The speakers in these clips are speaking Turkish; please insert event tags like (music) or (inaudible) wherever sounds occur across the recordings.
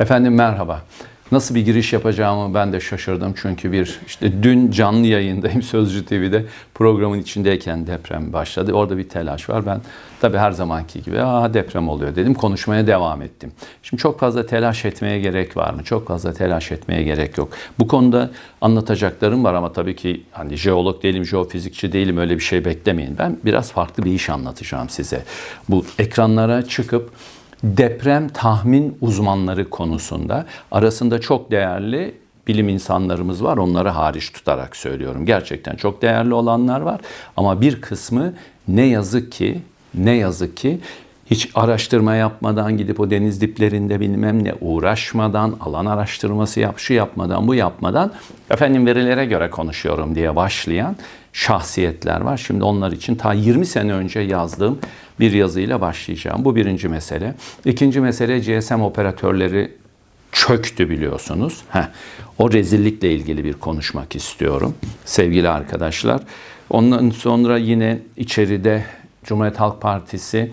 Efendim merhaba. Nasıl bir giriş yapacağımı ben de şaşırdım çünkü bir işte dün canlı yayındayım (laughs) Sözcü TV'de programın içindeyken deprem başladı. Orada bir telaş var. Ben tabii her zamanki gibi aa deprem oluyor dedim. Konuşmaya devam ettim. Şimdi çok fazla telaş etmeye gerek var mı? Çok fazla telaş etmeye gerek yok. Bu konuda anlatacaklarım var ama tabii ki hani jeolog değilim, jeofizikçi değilim öyle bir şey beklemeyin. Ben biraz farklı bir iş anlatacağım size. Bu ekranlara çıkıp deprem tahmin uzmanları konusunda arasında çok değerli bilim insanlarımız var. Onları hariç tutarak söylüyorum. Gerçekten çok değerli olanlar var ama bir kısmı ne yazık ki ne yazık ki hiç araştırma yapmadan gidip o deniz diplerinde bilmem ne uğraşmadan, alan araştırması yap, şu yapmadan, bu yapmadan efendim verilere göre konuşuyorum diye başlayan şahsiyetler var. Şimdi onlar için ta 20 sene önce yazdığım bir yazıyla başlayacağım. Bu birinci mesele. İkinci mesele GSM operatörleri çöktü biliyorsunuz. Heh, o rezillikle ilgili bir konuşmak istiyorum sevgili arkadaşlar. Ondan sonra yine içeride Cumhuriyet Halk Partisi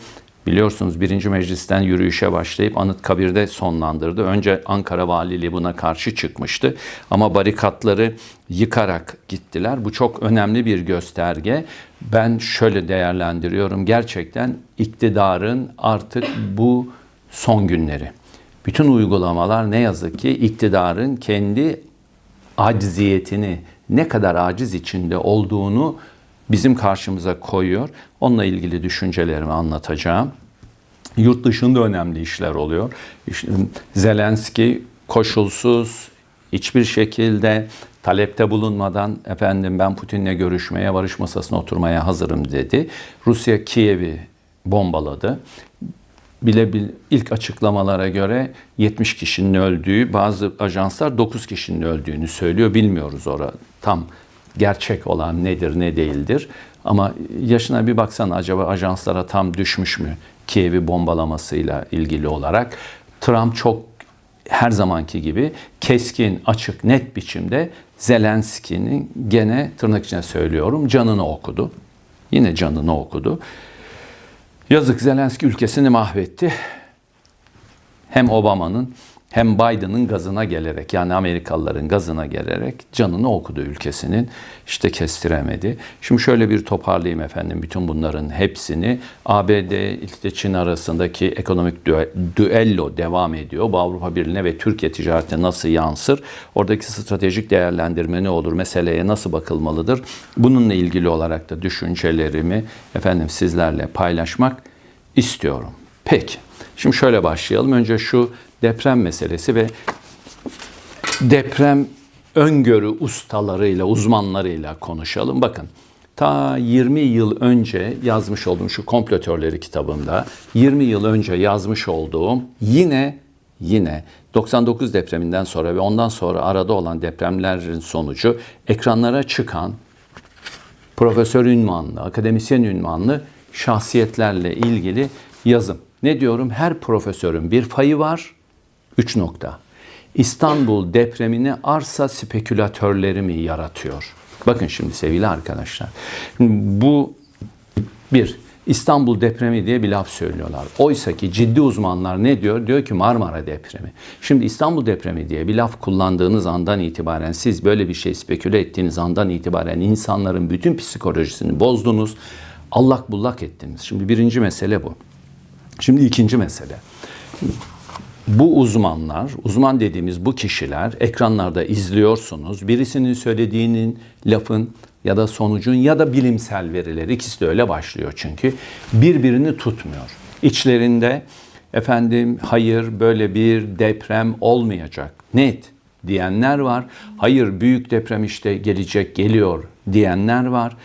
biliyorsunuz birinci meclisten yürüyüşe başlayıp Anıtkabir'de sonlandırdı. Önce Ankara Valiliği buna karşı çıkmıştı ama barikatları yıkarak gittiler. Bu çok önemli bir gösterge. Ben şöyle değerlendiriyorum. Gerçekten iktidarın artık bu son günleri. Bütün uygulamalar ne yazık ki iktidarın kendi acziyetini, ne kadar aciz içinde olduğunu bizim karşımıza koyuyor. Onunla ilgili düşüncelerimi anlatacağım. Yurt dışında önemli işler oluyor. İşte Zelenski koşulsuz hiçbir şekilde talepte bulunmadan efendim ben Putin'le görüşmeye, barış masasına oturmaya hazırım dedi. Rusya Kiev'i bombaladı. Bile bil, ilk açıklamalara göre 70 kişinin öldüğü, bazı ajanslar 9 kişinin öldüğünü söylüyor. Bilmiyoruz orada tam gerçek olan nedir ne değildir. Ama yaşına bir baksana acaba ajanslara tam düşmüş mü Kiev'i bombalamasıyla ilgili olarak. Trump çok her zamanki gibi keskin, açık, net biçimde Zelenski'nin gene tırnak içine söylüyorum canını okudu. Yine canını okudu. Yazık Zelenski ülkesini mahvetti. Hem Obama'nın hem Biden'ın gazına gelerek yani Amerikalıların gazına gelerek canını okudu ülkesinin. İşte kestiremedi. Şimdi şöyle bir toparlayayım efendim bütün bunların hepsini. ABD ile Çin arasındaki ekonomik düello devam ediyor. Bu Avrupa Birliği'ne ve Türkiye ticarete nasıl yansır? Oradaki stratejik değerlendirme ne olur? Meseleye nasıl bakılmalıdır? Bununla ilgili olarak da düşüncelerimi efendim sizlerle paylaşmak istiyorum. Peki. Şimdi şöyle başlayalım. Önce şu deprem meselesi ve deprem öngörü ustalarıyla, uzmanlarıyla konuşalım. Bakın ta 20 yıl önce yazmış olduğum şu komplo kitabımda 20 yıl önce yazmış olduğum yine yine 99 depreminden sonra ve ondan sonra arada olan depremlerin sonucu ekranlara çıkan profesör ünvanlı, akademisyen ünvanlı şahsiyetlerle ilgili yazım. Ne diyorum? Her profesörün bir fayı var. 3 nokta. İstanbul depremini arsa spekülatörleri mi yaratıyor? Bakın şimdi sevgili arkadaşlar. Bu bir İstanbul depremi diye bir laf söylüyorlar. Oysa ki ciddi uzmanlar ne diyor? Diyor ki Marmara depremi. Şimdi İstanbul depremi diye bir laf kullandığınız andan itibaren siz böyle bir şey speküle ettiğiniz andan itibaren insanların bütün psikolojisini bozdunuz. Allak bullak ettiniz. Şimdi birinci mesele bu. Şimdi ikinci mesele. Bu uzmanlar, uzman dediğimiz bu kişiler ekranlarda izliyorsunuz. Birisinin söylediğinin lafın ya da sonucun ya da bilimsel verileri ikisi de öyle başlıyor çünkü birbirini tutmuyor. İçlerinde efendim hayır böyle bir deprem olmayacak net diyenler var. Hayır büyük deprem işte gelecek geliyor diyenler var.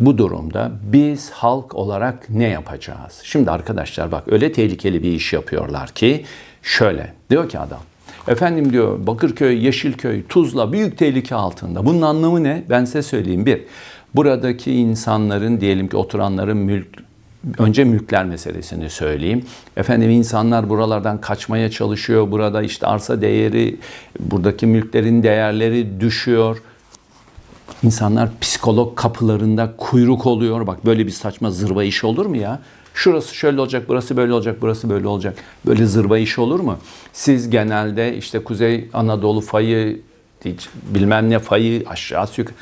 Bu durumda biz halk olarak ne yapacağız? Şimdi arkadaşlar bak öyle tehlikeli bir iş yapıyorlar ki şöyle diyor ki adam. Efendim diyor Bakırköy, Yeşilköy, Tuzla büyük tehlike altında. Bunun anlamı ne? Ben size söyleyeyim. Bir, buradaki insanların diyelim ki oturanların mülk önce mülkler meselesini söyleyeyim. Efendim insanlar buralardan kaçmaya çalışıyor. Burada işte arsa değeri, buradaki mülklerin değerleri düşüyor. İnsanlar psikolog kapılarında kuyruk oluyor. Bak böyle bir saçma zırva iş olur mu ya? Şurası şöyle olacak, burası böyle olacak, burası böyle olacak. Böyle zırva iş olur mu? Siz genelde işte Kuzey Anadolu fayı, bilmem ne fayı, aşağı yukarı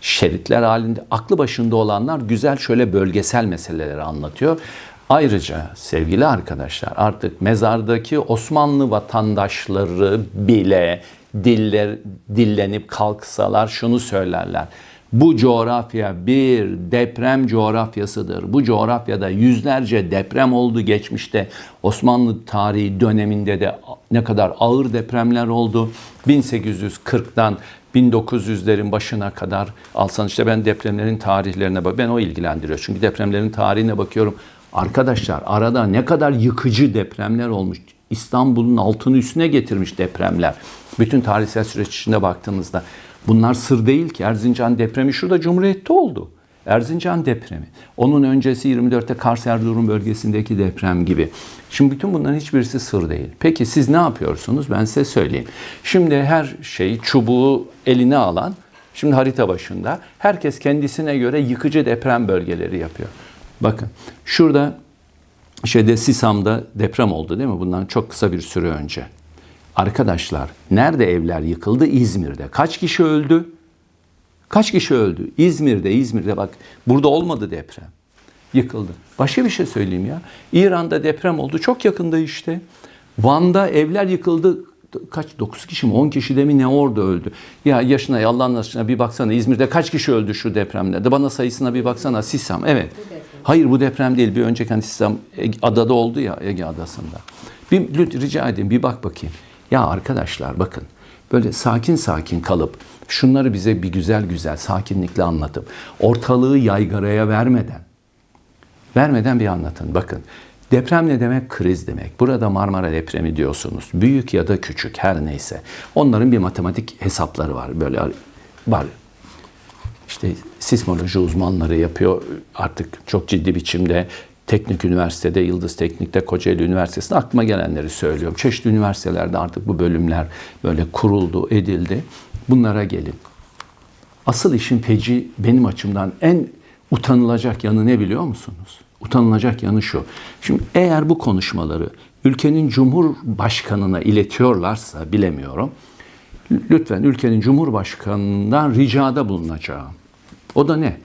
şeritler halinde aklı başında olanlar güzel şöyle bölgesel meseleleri anlatıyor. Ayrıca sevgili arkadaşlar artık mezardaki Osmanlı vatandaşları bile diller dillenip kalksalar şunu söylerler. Bu coğrafya bir deprem coğrafyasıdır. Bu coğrafyada yüzlerce deprem oldu geçmişte. Osmanlı tarihi döneminde de ne kadar ağır depremler oldu. 1840'dan 1900'lerin başına kadar alsan işte ben depremlerin tarihlerine bak. Ben o ilgilendiriyor. Çünkü depremlerin tarihine bakıyorum. Arkadaşlar arada ne kadar yıkıcı depremler olmuş. İstanbul'un altını üstüne getirmiş depremler. Bütün tarihsel süreç içinde baktığınızda bunlar sır değil ki. Erzincan depremi şurada Cumhuriyet'te oldu. Erzincan depremi. Onun öncesi 24'te Kars Erzurum bölgesindeki deprem gibi. Şimdi bütün bunların hiçbirisi sır değil. Peki siz ne yapıyorsunuz? Ben size söyleyeyim. Şimdi her şey çubuğu eline alan, şimdi harita başında herkes kendisine göre yıkıcı deprem bölgeleri yapıyor. Bakın şurada şeyde Sisam'da deprem oldu değil mi? Bundan çok kısa bir süre önce. Arkadaşlar nerede evler yıkıldı? İzmir'de. Kaç kişi öldü? Kaç kişi öldü? İzmir'de, İzmir'de bak burada olmadı deprem. Yıkıldı. Başka bir şey söyleyeyim ya. İran'da deprem oldu. Çok yakında işte. Van'da evler yıkıldı. Kaç? 9 kişi mi? 10 kişi de mi ne orada öldü? Ya yaşına, Allah'ın aşkına bir baksana. İzmir'de kaç kişi öldü şu depremlerde? Bana sayısına bir baksana. Sisam. Evet. Hayır bu deprem değil. Bir önceki hani Sisam adada oldu ya Ege adasında. Bir lütfen rica edeyim bir bak bakayım. Ya arkadaşlar bakın. Böyle sakin sakin kalıp şunları bize bir güzel güzel sakinlikle anlatıp ortalığı yaygaraya vermeden vermeden bir anlatın. Bakın deprem ne demek? Kriz demek. Burada Marmara depremi diyorsunuz. Büyük ya da küçük her neyse. Onların bir matematik hesapları var. Böyle var. İşte sismoloji uzmanları yapıyor artık çok ciddi biçimde Teknik Üniversitede, Yıldız Teknik'te, Kocaeli Üniversitesi'nde aklıma gelenleri söylüyorum. Çeşitli üniversitelerde artık bu bölümler böyle kuruldu, edildi. Bunlara gelin. Asıl işin feci benim açımdan en utanılacak yanı ne biliyor musunuz? Utanılacak yanı şu. Şimdi eğer bu konuşmaları ülkenin cumhurbaşkanına iletiyorlarsa bilemiyorum. Lütfen ülkenin cumhurbaşkanından ricada bulunacağım. O da ne?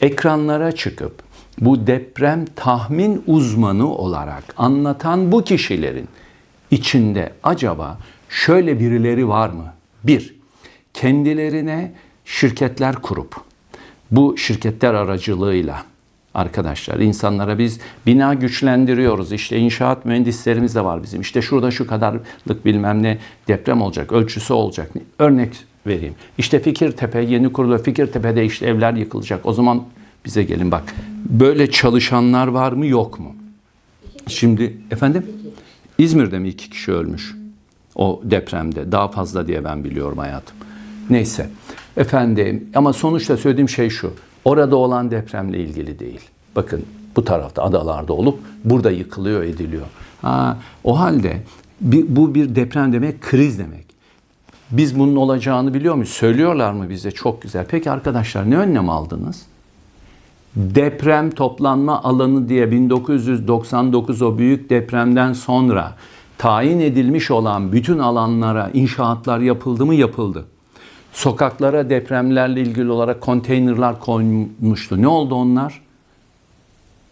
Ekranlara çıkıp bu deprem tahmin uzmanı olarak anlatan bu kişilerin içinde acaba şöyle birileri var mı? Bir, kendilerine şirketler kurup bu şirketler aracılığıyla arkadaşlar insanlara biz bina güçlendiriyoruz. İşte inşaat mühendislerimiz de var bizim. İşte şurada şu kadarlık bilmem ne deprem olacak, ölçüsü olacak. Örnek vereyim. İşte Fikirtepe yeni kuruluyor. Fikirtepe'de işte evler yıkılacak. O zaman bize gelin bak. Böyle çalışanlar var mı yok mu? Şimdi efendim İzmir'de mi iki kişi ölmüş? O depremde. Daha fazla diye ben biliyorum hayatım. Neyse. Efendim ama sonuçta söylediğim şey şu. Orada olan depremle ilgili değil. Bakın bu tarafta adalarda olup burada yıkılıyor ediliyor. Ha, o halde bir, bu bir deprem demek kriz demek. Biz bunun olacağını biliyor muyuz? Söylüyorlar mı bize? Çok güzel. Peki arkadaşlar ne önlem aldınız? Deprem toplanma alanı diye 1999 o büyük depremden sonra tayin edilmiş olan bütün alanlara inşaatlar yapıldı mı? Yapıldı. Sokaklara depremlerle ilgili olarak konteynerler konmuştu. Ne oldu onlar?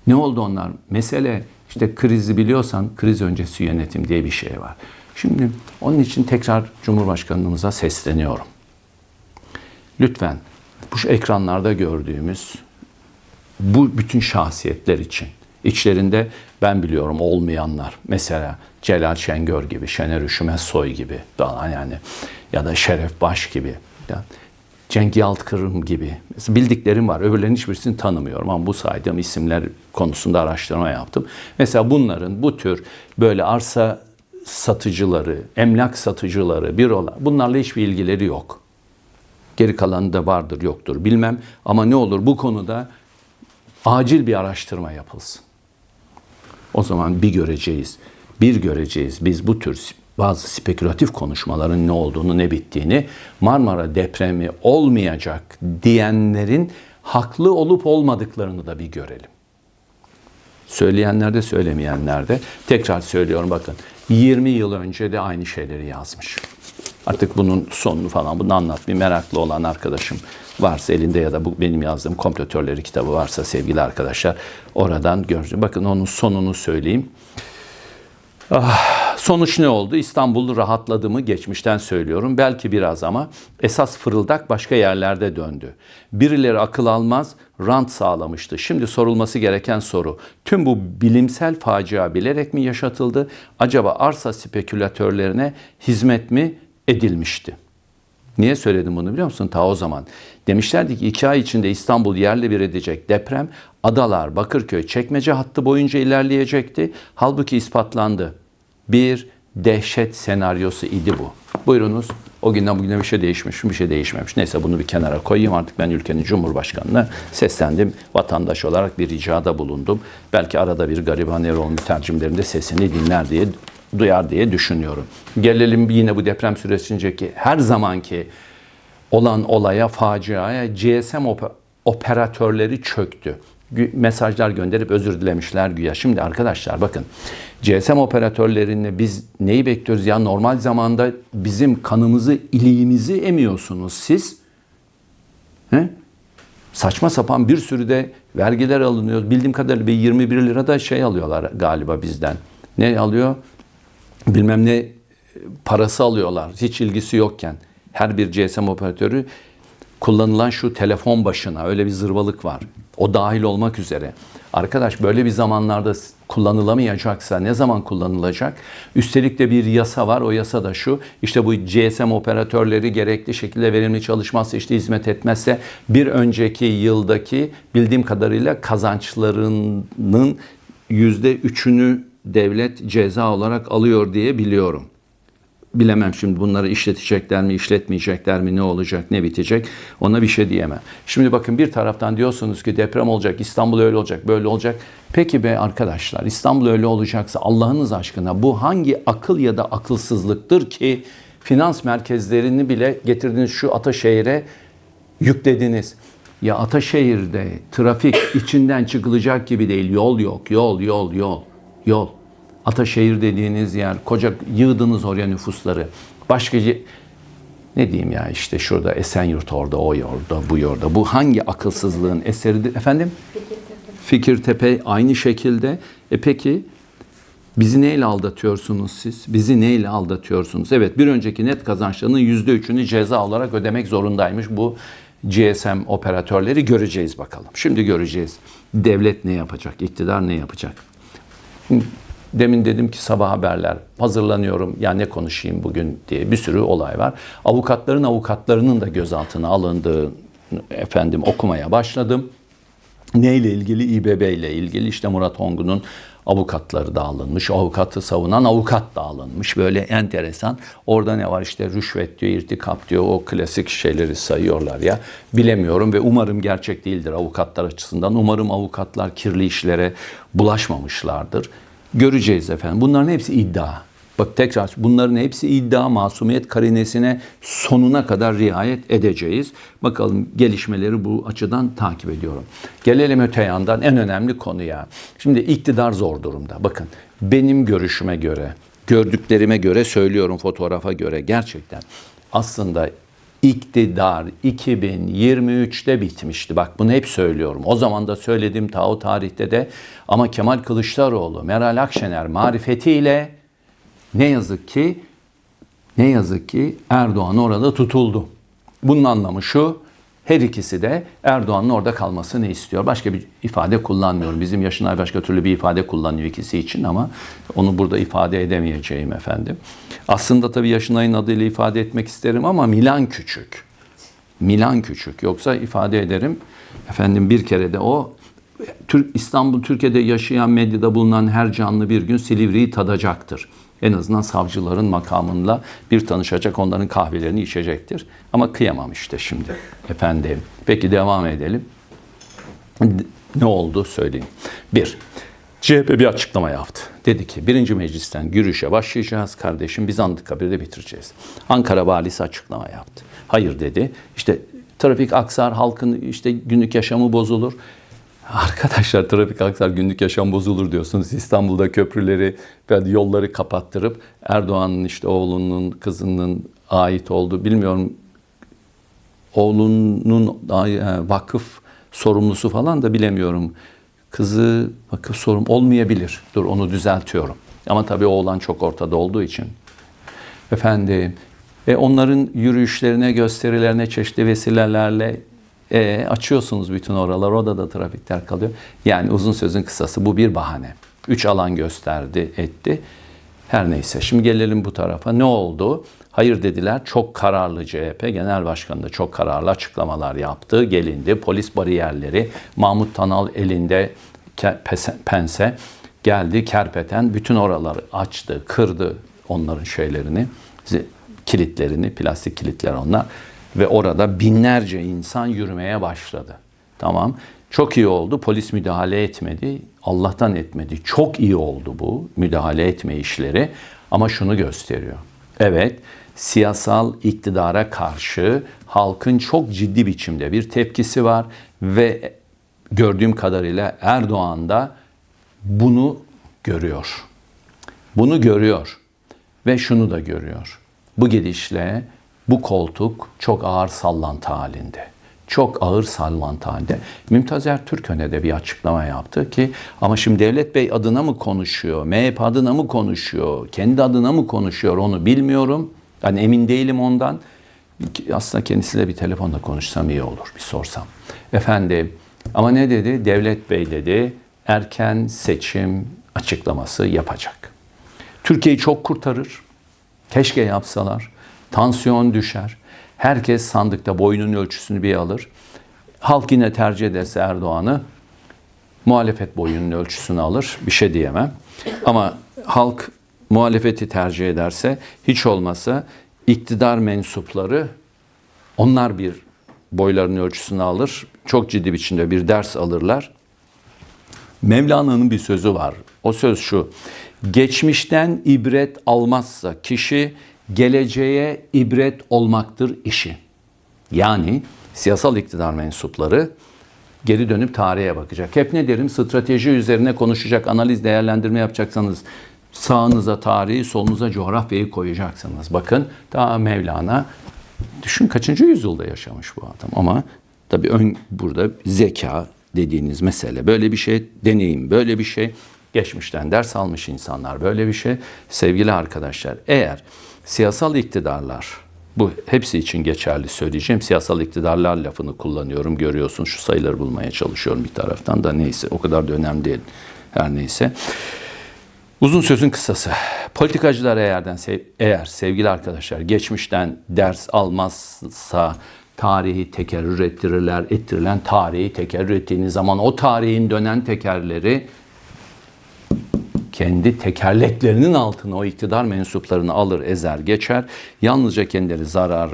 Ne oldu onlar? Mesele işte krizi biliyorsan kriz öncesi yönetim diye bir şey var. Şimdi onun için tekrar Cumhurbaşkanımıza sesleniyorum. Lütfen bu ekranlarda gördüğümüz bu bütün şahsiyetler için içlerinde ben biliyorum olmayanlar mesela Celal Şengör gibi, Şener Üşümez Soy gibi falan yani ya da Şeref Baş gibi ya Cenk Yaltkırım gibi mesela bildiklerim var. Öbürlerinin hiçbirisini tanımıyorum ama bu saydığım isimler konusunda araştırma yaptım. Mesela bunların bu tür böyle arsa satıcıları, emlak satıcıları, bir olan bunlarla hiçbir ilgileri yok. Geri kalanı da vardır yoktur bilmem ama ne olur bu konuda acil bir araştırma yapılsın. O zaman bir göreceğiz. Bir göreceğiz biz bu tür bazı spekülatif konuşmaların ne olduğunu ne bittiğini Marmara depremi olmayacak diyenlerin haklı olup olmadıklarını da bir görelim. Söyleyenler de söylemeyenler de. Tekrar söylüyorum bakın. 20 yıl önce de aynı şeyleri yazmış. Artık bunun sonunu falan bunu anlat. Bir meraklı olan arkadaşım varsa elinde ya da bu benim yazdığım kompletörleri kitabı varsa sevgili arkadaşlar oradan görün. Bakın onun sonunu söyleyeyim. Ah, sonuç ne oldu? İstanbul rahatladı mı? Geçmişten söylüyorum. Belki biraz ama esas fırıldak başka yerlerde döndü. Birileri akıl almaz, rant sağlamıştı. Şimdi sorulması gereken soru. Tüm bu bilimsel facia bilerek mi yaşatıldı? Acaba arsa spekülatörlerine hizmet mi edilmişti? Niye söyledim bunu biliyor musun? Ta o zaman. Demişlerdi ki iki ay içinde İstanbul yerle bir edecek deprem. Adalar, Bakırköy, Çekmece hattı boyunca ilerleyecekti. Halbuki ispatlandı. Bir dehşet senaryosu idi bu. Buyurunuz. O günden bugüne bir şey değişmiş mi? Bir şey değişmemiş. Neyse bunu bir kenara koyayım. Artık ben ülkenin Cumhurbaşkanı'na seslendim. Vatandaş olarak bir ricada bulundum. Belki arada bir gariban Eroğlu mütercimlerinde sesini dinler diye duyar diye düşünüyorum. Gelelim yine bu deprem sürecindeki her zamanki olan olaya, faciaya GSM op- operatörleri çöktü. Mesajlar gönderip özür dilemişler güya. Şimdi arkadaşlar bakın GSM operatörlerini biz neyi bekliyoruz ya normal zamanda bizim kanımızı, iliğimizi emiyorsunuz siz. He? Saçma sapan bir sürü de vergiler alınıyor. Bildiğim kadarıyla bir 21 lira da şey alıyorlar galiba bizden. Ne alıyor? bilmem ne e, parası alıyorlar. Hiç ilgisi yokken. Her bir GSM operatörü kullanılan şu telefon başına öyle bir zırvalık var. O dahil olmak üzere. Arkadaş böyle bir zamanlarda kullanılamayacaksa ne zaman kullanılacak? Üstelik de bir yasa var. O yasa da şu. İşte bu GSM operatörleri gerekli şekilde verimli çalışmazsa işte hizmet etmezse bir önceki yıldaki bildiğim kadarıyla kazançlarının yüzde üçünü devlet ceza olarak alıyor diye biliyorum. Bilemem şimdi bunları işletecekler mi, işletmeyecekler mi, ne olacak, ne bitecek ona bir şey diyemem. Şimdi bakın bir taraftan diyorsunuz ki deprem olacak, İstanbul öyle olacak, böyle olacak. Peki be arkadaşlar İstanbul öyle olacaksa Allah'ınız aşkına bu hangi akıl ya da akılsızlıktır ki finans merkezlerini bile getirdiniz şu Ataşehir'e yüklediniz. Ya Ataşehir'de trafik içinden çıkılacak gibi değil. Yol yok, yol, yol, yol, yol. Ataşehir dediğiniz yer, koca yığdınız oraya nüfusları. Başka ne diyeyim ya işte şurada Esenyurt orada, o orada, bu orada. Bu hangi akılsızlığın eseridir? Efendim? Fikirtepe aynı şekilde. E peki Bizi neyle aldatıyorsunuz siz? Bizi neyle aldatıyorsunuz? Evet bir önceki net kazançlarının %3'ünü ceza olarak ödemek zorundaymış bu GSM operatörleri göreceğiz bakalım. Şimdi göreceğiz. Devlet ne yapacak? İktidar ne yapacak? Demin dedim ki sabah haberler hazırlanıyorum ya ne konuşayım bugün diye bir sürü olay var. Avukatların avukatlarının da gözaltına alındığı efendim okumaya başladım. Neyle ilgili? İBB ile ilgili işte Murat Ongun'un avukatları da alınmış. Avukatı savunan avukat da alınmış. Böyle enteresan. Orada ne var işte rüşvet diyor, irtikap diyor. O klasik şeyleri sayıyorlar ya. Bilemiyorum ve umarım gerçek değildir avukatlar açısından. Umarım avukatlar kirli işlere bulaşmamışlardır. Göreceğiz efendim. Bunların hepsi iddia. Bak tekrar bunların hepsi iddia, masumiyet karinesine sonuna kadar riayet edeceğiz. Bakalım gelişmeleri bu açıdan takip ediyorum. Gelelim öte yandan en önemli konuya. Şimdi iktidar zor durumda. Bakın benim görüşüme göre, gördüklerime göre söylüyorum fotoğrafa göre gerçekten aslında iktidar 2023'te bitmişti. Bak bunu hep söylüyorum. O zaman da söyledim ta o tarihte de ama Kemal Kılıçdaroğlu, Meral Akşener marifetiyle ne yazık ki ne yazık ki Erdoğan orada tutuldu. Bunun anlamı şu. Her ikisi de Erdoğan'ın orada kalmasını istiyor. Başka bir ifade kullanmıyorum. Bizim Yaşınay başka türlü bir ifade kullanıyor ikisi için ama onu burada ifade edemeyeceğim efendim. Aslında tabii Yaşınay'ın adıyla ifade etmek isterim ama Milan küçük. Milan küçük. Yoksa ifade ederim. Efendim bir kere de o Türk İstanbul Türkiye'de yaşayan medyada bulunan her canlı bir gün Silivri'yi tadacaktır. En azından savcıların makamında bir tanışacak, onların kahvelerini içecektir. Ama kıyamam işte şimdi efendim. Peki devam edelim. Ne oldu söyleyeyim. Bir, CHP bir açıklama yaptı. Dedi ki birinci meclisten yürüyüşe başlayacağız kardeşim biz Anıtkabir'de bitireceğiz. Ankara valisi açıklama yaptı. Hayır dedi. İşte trafik aksar, halkın işte günlük yaşamı bozulur. Arkadaşlar trafik aksar günlük yaşam bozulur diyorsunuz. İstanbul'da köprüleri ve yolları kapattırıp Erdoğan'ın işte oğlunun kızının ait olduğu bilmiyorum oğlunun e, vakıf sorumlusu falan da bilemiyorum. Kızı vakıf sorum olmayabilir. Dur onu düzeltiyorum. Ama tabii oğlan çok ortada olduğu için. Efendim e, onların yürüyüşlerine, gösterilerine çeşitli vesilelerle e, açıyorsunuz bütün oralar. Orada da trafikler kalıyor. Yani uzun sözün kısası bu bir bahane. Üç alan gösterdi, etti. Her neyse. Şimdi gelelim bu tarafa. Ne oldu? Hayır dediler. Çok kararlı CHP Genel Başkanı da çok kararlı açıklamalar yaptı. Gelindi. Polis bariyerleri. Mahmut Tanal elinde pense geldi. Kerpeten bütün oraları açtı, kırdı onların şeylerini, kilitlerini, plastik kilitler onlar ve orada binlerce insan yürümeye başladı. Tamam. Çok iyi oldu. Polis müdahale etmedi. Allah'tan etmedi. Çok iyi oldu bu müdahale etme işleri. Ama şunu gösteriyor. Evet, siyasal iktidara karşı halkın çok ciddi biçimde bir tepkisi var ve gördüğüm kadarıyla Erdoğan da bunu görüyor. Bunu görüyor ve şunu da görüyor. Bu gidişle bu koltuk çok ağır sallantı halinde. Çok ağır sallantı halinde. Mümtaz Ertürkön'e de bir açıklama yaptı ki ama şimdi Devlet Bey adına mı konuşuyor, MHP adına mı konuşuyor, kendi adına mı konuşuyor onu bilmiyorum. Yani emin değilim ondan. Aslında kendisiyle bir telefonda konuşsam iyi olur, bir sorsam. Efendim ama ne dedi? Devlet Bey dedi erken seçim açıklaması yapacak. Türkiye'yi çok kurtarır. Keşke yapsalar. Tansiyon düşer. Herkes sandıkta boyunun ölçüsünü bir alır. Halk yine tercih ederse Erdoğan'ı muhalefet boyunun ölçüsünü alır. Bir şey diyemem. Ama halk muhalefeti tercih ederse hiç olmasa iktidar mensupları onlar bir boylarının ölçüsünü alır. Çok ciddi biçimde bir ders alırlar. Mevlana'nın bir sözü var. O söz şu. Geçmişten ibret almazsa kişi geleceğe ibret olmaktır işi. Yani siyasal iktidar mensupları geri dönüp tarihe bakacak. Hep ne derim? Strateji üzerine konuşacak, analiz, değerlendirme yapacaksanız sağınıza tarihi, solunuza coğrafyayı koyacaksınız. Bakın daha Mevlana düşün kaçıncı yüzyılda yaşamış bu adam ama tabii ön burada zeka dediğiniz mesele böyle bir şey deneyim, böyle bir şey geçmişten ders almış insanlar böyle bir şey. Sevgili arkadaşlar eğer siyasal iktidarlar bu hepsi için geçerli söyleyeceğim. Siyasal iktidarlar lafını kullanıyorum. Görüyorsun şu sayıları bulmaya çalışıyorum bir taraftan da neyse o kadar da önemli değil. Her neyse. Uzun sözün kısası. Politikacılar eğerden eğer sevgili arkadaşlar geçmişten ders almazsa tarihi tekerrür ettirirler. Ettirilen tarihi tekerrür ettiğiniz zaman o tarihin dönen tekerleri kendi tekerleklerinin altına o iktidar mensuplarını alır, ezer, geçer. Yalnızca kendileri zarar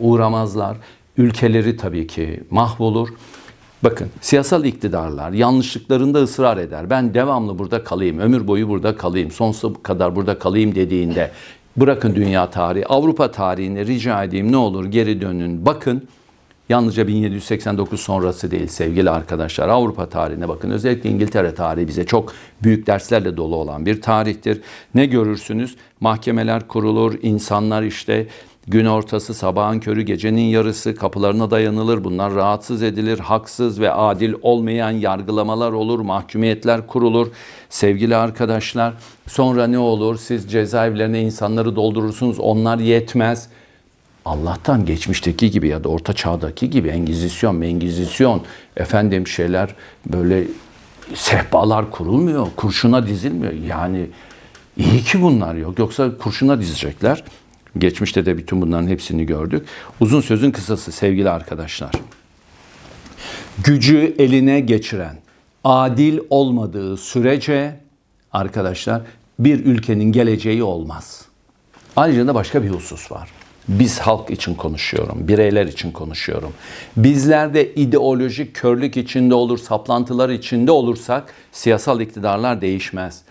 uğramazlar. Ülkeleri tabii ki mahvolur. Bakın siyasal iktidarlar yanlışlıklarında ısrar eder. Ben devamlı burada kalayım, ömür boyu burada kalayım, sonsuza kadar burada kalayım dediğinde bırakın dünya tarihi, Avrupa tarihine rica edeyim ne olur geri dönün. Bakın Yalnızca 1789 sonrası değil sevgili arkadaşlar. Avrupa tarihine bakın. Özellikle İngiltere tarihi bize çok büyük derslerle dolu olan bir tarihtir. Ne görürsünüz? Mahkemeler kurulur, insanlar işte gün ortası, sabahın körü, gecenin yarısı kapılarına dayanılır. Bunlar rahatsız edilir. Haksız ve adil olmayan yargılamalar olur, mahkumiyetler kurulur. Sevgili arkadaşlar, sonra ne olur? Siz cezaevlerine insanları doldurursunuz. Onlar yetmez Allah'tan geçmişteki gibi ya da orta çağdaki gibi engizisyon, mengizisyon, efendim şeyler böyle sehpalar kurulmuyor, kurşuna dizilmiyor. Yani iyi ki bunlar yok. Yoksa kurşuna dizecekler. Geçmişte de bütün bunların hepsini gördük. Uzun sözün kısası sevgili arkadaşlar. Gücü eline geçiren, adil olmadığı sürece arkadaşlar bir ülkenin geleceği olmaz. Ayrıca da başka bir husus var. Biz halk için konuşuyorum, bireyler için konuşuyorum. Bizler de ideolojik körlük içinde olur, saplantılar içinde olursak siyasal iktidarlar değişmez.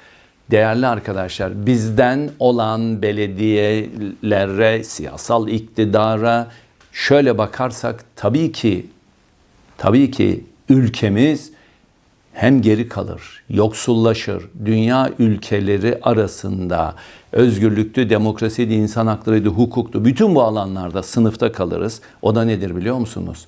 Değerli arkadaşlar, bizden olan belediyelere, siyasal iktidara şöyle bakarsak tabii ki tabii ki ülkemiz hem geri kalır, yoksullaşır, dünya ülkeleri arasında özgürlüktü, demokrasiydi, insan haklarıydı, hukuktu, bütün bu alanlarda sınıfta kalırız. O da nedir biliyor musunuz?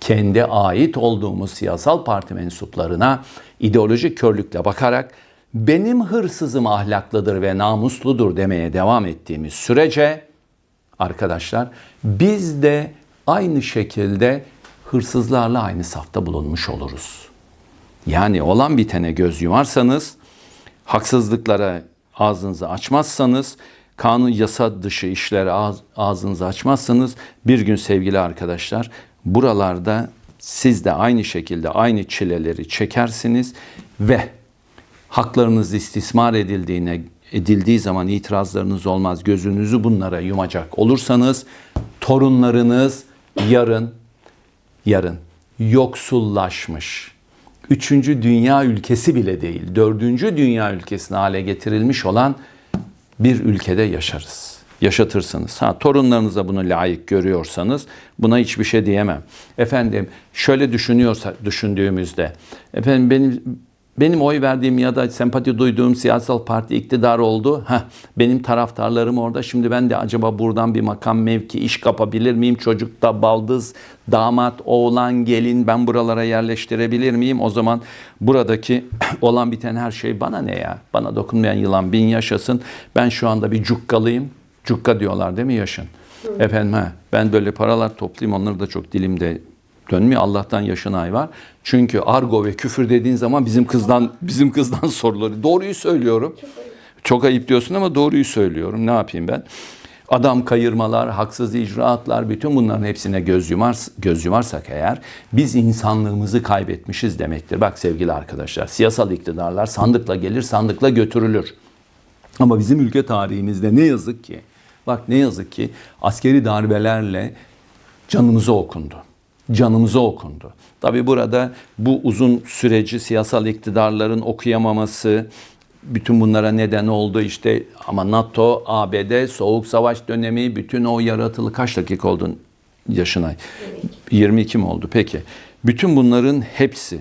Kendi ait olduğumuz siyasal parti mensuplarına ideolojik körlükle bakarak benim hırsızım ahlaklıdır ve namusludur demeye devam ettiğimiz sürece arkadaşlar biz de aynı şekilde hırsızlarla aynı safta bulunmuş oluruz. Yani olan bitene göz yumarsanız, haksızlıklara ağzınızı açmazsanız, kanun yasa dışı işlere ağz, ağzınızı açmazsanız bir gün sevgili arkadaşlar buralarda siz de aynı şekilde aynı çileleri çekersiniz ve haklarınız istismar edildiğine edildiği zaman itirazlarınız olmaz. Gözünüzü bunlara yumacak olursanız torunlarınız yarın yarın yoksullaşmış, üçüncü dünya ülkesi bile değil, dördüncü dünya ülkesine hale getirilmiş olan bir ülkede yaşarız. Yaşatırsınız. Ha torunlarınıza bunu layık görüyorsanız buna hiçbir şey diyemem. Efendim şöyle düşünüyorsa düşündüğümüzde efendim benim benim oy verdiğim ya da sempati duyduğum siyasal parti iktidar oldu. Heh, benim taraftarlarım orada. Şimdi ben de acaba buradan bir makam mevki iş kapabilir miyim? Çocukta baldız, damat, oğlan, gelin ben buralara yerleştirebilir miyim? O zaman buradaki (clears throat) olan biten her şey bana ne ya? Bana dokunmayan yılan bin yaşasın. Ben şu anda bir cukkalıyım. Cukka diyorlar değil mi yaşın? Efendim ha, ben böyle paralar toplayayım onları da çok dilimde dönmüyor. Allah'tan yaşın ay var. Çünkü argo ve küfür dediğin zaman bizim kızdan bizim kızdan (laughs) sorulur. Doğruyu söylüyorum. Çok ayıp diyorsun ama doğruyu söylüyorum. Ne yapayım ben? Adam kayırmalar, haksız icraatlar, bütün bunların hepsine göz yumar, göz yumarsak eğer biz insanlığımızı kaybetmişiz demektir. Bak sevgili arkadaşlar, siyasal iktidarlar sandıkla gelir, sandıkla götürülür. Ama bizim ülke tarihimizde ne yazık ki, bak ne yazık ki askeri darbelerle canımıza okundu canımıza okundu. Tabi burada bu uzun süreci siyasal iktidarların okuyamaması, bütün bunlara neden oldu işte ama NATO, ABD, Soğuk Savaş dönemi, bütün o yaratılı kaç dakika oldun yaşına? 22 mi oldu? Peki. Bütün bunların hepsi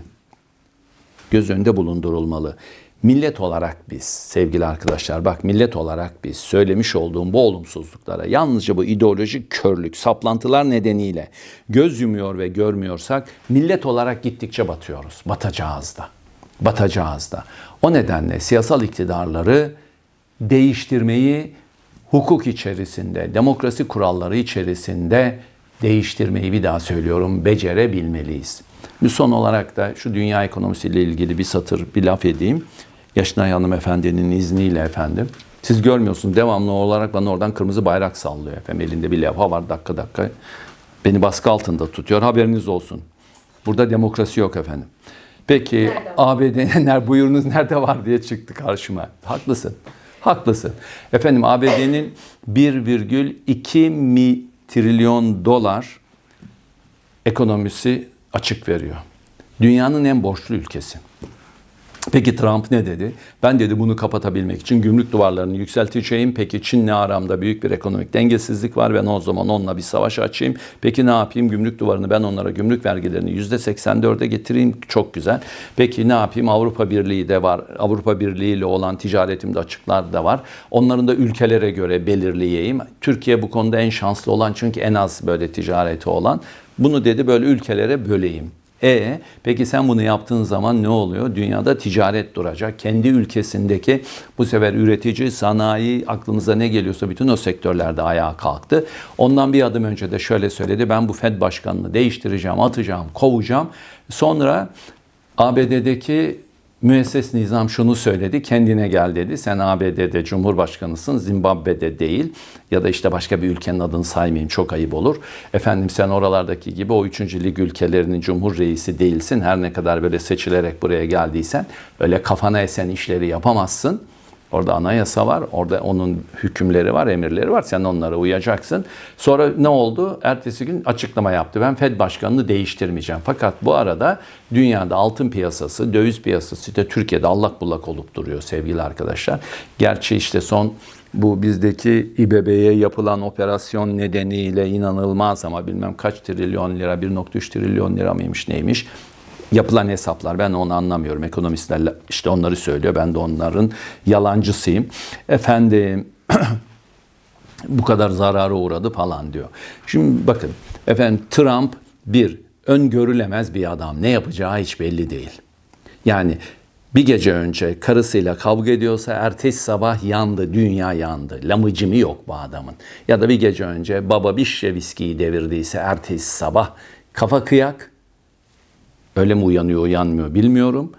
göz önünde bulundurulmalı. Millet olarak biz sevgili arkadaşlar bak millet olarak biz söylemiş olduğum bu olumsuzluklara yalnızca bu ideolojik körlük, saplantılar nedeniyle göz yumuyor ve görmüyorsak millet olarak gittikçe batıyoruz. Batacağız da. Batacağız da. O nedenle siyasal iktidarları değiştirmeyi hukuk içerisinde, demokrasi kuralları içerisinde değiştirmeyi bir daha söylüyorum becerebilmeliyiz. Bir son olarak da şu dünya ekonomisiyle ilgili bir satır, bir laf edeyim. Yaşnay hanımefendinin izniyle efendim. Siz görmüyorsunuz devamlı olarak bana oradan kırmızı bayrak sallıyor efendim. Elinde bir levha var dakika dakika. Beni baskı altında tutuyor. Haberiniz olsun. Burada demokrasi yok efendim. Peki ABD'nin (laughs) buyurunuz nerede var diye çıktı karşıma. Haklısın. Haklısın. Efendim ABD'nin 1,2 mi trilyon dolar ekonomisi açık veriyor. Dünyanın en borçlu ülkesi. Peki Trump ne dedi? Ben dedi bunu kapatabilmek için gümrük duvarlarını yükselteceğim. Peki Çin'le aramda büyük bir ekonomik dengesizlik var. Ben o zaman onunla bir savaş açayım. Peki ne yapayım? Gümrük duvarını ben onlara gümrük vergilerini %84'e getireyim. Çok güzel. Peki ne yapayım? Avrupa Birliği de var. Avrupa Birliği ile olan ticaretimde açıklar da var. Onların da ülkelere göre belirleyeyim. Türkiye bu konuda en şanslı olan çünkü en az böyle ticareti olan. Bunu dedi böyle ülkelere böleyim. E peki sen bunu yaptığın zaman ne oluyor? Dünyada ticaret duracak. Kendi ülkesindeki bu sefer üretici, sanayi, aklımıza ne geliyorsa bütün o sektörlerde ayağa kalktı. Ondan bir adım önce de şöyle söyledi. Ben bu Fed başkanını değiştireceğim, atacağım, kovacağım. Sonra ABD'deki müesses nizam şunu söyledi. Kendine gel dedi. Sen ABD'de Cumhurbaşkanısın. Zimbabwe'de değil. Ya da işte başka bir ülkenin adını saymayayım. Çok ayıp olur. Efendim sen oralardaki gibi o 3. lig ülkelerinin cumhur reisi değilsin. Her ne kadar böyle seçilerek buraya geldiysen öyle kafana esen işleri yapamazsın. Orada anayasa var, orada onun hükümleri var, emirleri var. Sen onlara uyacaksın. Sonra ne oldu? Ertesi gün açıklama yaptı. Ben Fed başkanını değiştirmeyeceğim. Fakat bu arada dünyada altın piyasası, döviz piyasası işte Türkiye'de allak bullak olup duruyor sevgili arkadaşlar. Gerçi işte son bu bizdeki İBB'ye yapılan operasyon nedeniyle inanılmaz ama bilmem kaç trilyon lira, 1.3 trilyon lira mıymış neymiş Yapılan hesaplar ben onu anlamıyorum. Ekonomistler işte onları söylüyor. Ben de onların yalancısıyım. Efendim (clears throat) bu kadar zarara uğradı falan diyor. Şimdi bakın efendim Trump bir öngörülemez bir adam. Ne yapacağı hiç belli değil. Yani bir gece önce karısıyla kavga ediyorsa ertesi sabah yandı, dünya yandı. Lamıcımı yok bu adamın. Ya da bir gece önce baba bir şişe viskiyi devirdiyse ertesi sabah kafa kıyak. Öyle mi uyanıyor uyanmıyor bilmiyorum.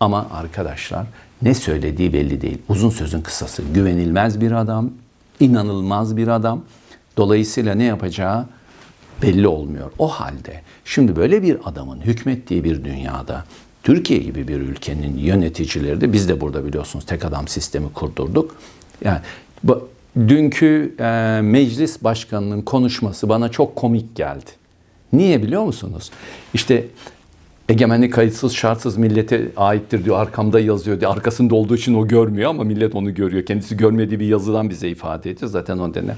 Ama arkadaşlar ne söylediği belli değil. Uzun sözün kısası güvenilmez bir adam, inanılmaz bir adam. Dolayısıyla ne yapacağı belli olmuyor. O halde şimdi böyle bir adamın hükmettiği bir dünyada Türkiye gibi bir ülkenin yöneticileri de biz de burada biliyorsunuz tek adam sistemi kurdurduk. Yani bu, dünkü e, meclis başkanının konuşması bana çok komik geldi. Niye biliyor musunuz? İşte egemenlik kayıtsız şartsız millete aittir diyor arkamda yazıyor diyor. Arkasında olduğu için o görmüyor ama millet onu görüyor. Kendisi görmediği bir yazıdan bize ifade ediyor. Zaten o dene.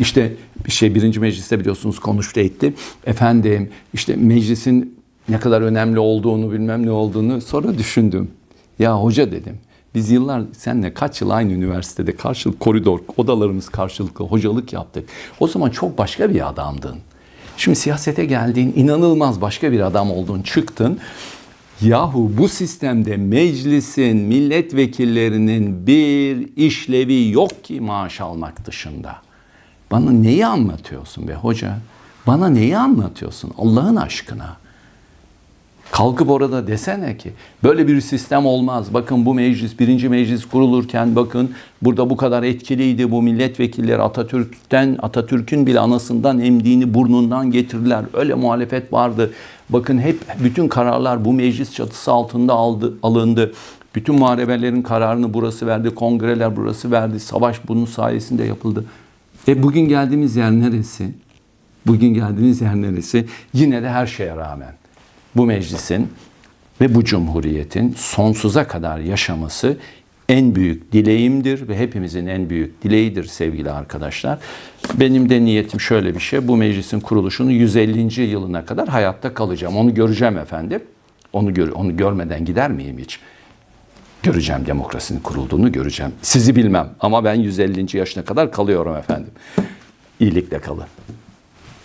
İşte şey birinci mecliste biliyorsunuz konuştu etti. Efendim işte meclisin ne kadar önemli olduğunu bilmem ne olduğunu sonra düşündüm. Ya hoca dedim. Biz yıllar seninle kaç yıl aynı üniversitede karşılık koridor odalarımız karşılıklı hocalık yaptık. O zaman çok başka bir adamdın. Şimdi siyasete geldiğin inanılmaz başka bir adam oldun çıktın. Yahu bu sistemde meclisin milletvekillerinin bir işlevi yok ki maaş almak dışında. Bana neyi anlatıyorsun be hoca? Bana neyi anlatıyorsun Allah'ın aşkına? Kalkıp orada desene ki böyle bir sistem olmaz. Bakın bu meclis, birinci meclis kurulurken bakın burada bu kadar etkiliydi bu milletvekilleri Atatürk'ten, Atatürk'ün bile anasından emdiğini burnundan getirdiler. Öyle muhalefet vardı. Bakın hep bütün kararlar bu meclis çatısı altında aldı, alındı. Bütün muharebelerin kararını burası verdi, kongreler burası verdi, savaş bunun sayesinde yapıldı. E bugün geldiğimiz yer neresi? Bugün geldiğimiz yer neresi? Yine de her şeye rağmen bu meclisin ve bu cumhuriyetin sonsuza kadar yaşaması en büyük dileğimdir ve hepimizin en büyük dileğidir sevgili arkadaşlar. Benim de niyetim şöyle bir şey. Bu meclisin kuruluşunun 150. yılına kadar hayatta kalacağım. Onu göreceğim efendim. Onu gör, onu görmeden gider miyim hiç? Göreceğim demokrasinin kurulduğunu göreceğim. Sizi bilmem ama ben 150. yaşına kadar kalıyorum efendim. İyilikle kalın.